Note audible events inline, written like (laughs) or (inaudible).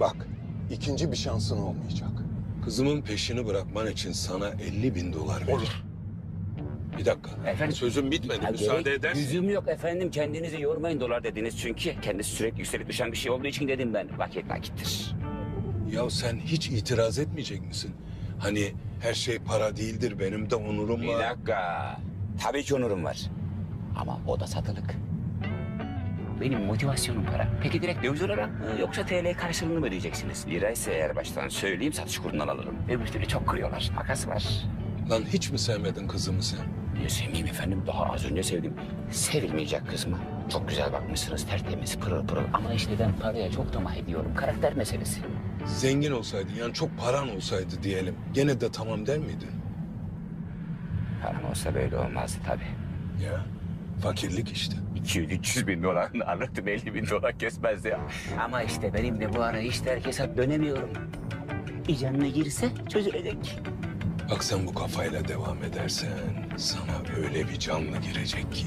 Bak, ikinci bir şansın olmayacak. Kızımın peşini bırakman için sana 50 bin dolar veririm. Olur. Bir dakika. Efendim? Sözüm bitmedi. Ha, Müsaade gerek- edersin. Yüzüm yok efendim kendinizi yormayın dolar dediniz çünkü. Kendisi sürekli yükselip düşen bir şey olduğu için dedim ben. Vakit vakittir. Ya sen hiç itiraz etmeyecek misin? Hani her şey para değildir, benim de onurum Bir var. dakika. Tabii ki onurum var. Ama o da satılık. Benim motivasyonum para. Peki direkt döviz olarak mı yoksa TL karşılığını mı ödeyeceksiniz? Lira ise eğer baştan söyleyeyim satış kurundan alırım. Öbür türlü çok kırıyorlar. Makas var. Lan hiç mi sevmedin kızımı sen? Niye sevmeyeyim efendim? Daha az önce sevdim. Sevilmeyecek kız mı? Çok güzel bakmışsınız, tertemiz, pırıl pırıl. Ama işte ben paraya çok tamah ediyorum. Karakter meselesi. Zengin olsaydı, yani çok paran olsaydı diyelim. Gene de tamam der miydin? Param olsa böyle olmazdı tabii. Ya, fakirlik işte. 200-300 bin dolarını alırdım 50 bin dolar (laughs) kesmezdi ya. Ama işte benim de bu ara işte hesap dönemiyorum. Bir canına girse çözülecek. Bak sen bu kafayla devam edersen sana öyle bir canlı girecek ki.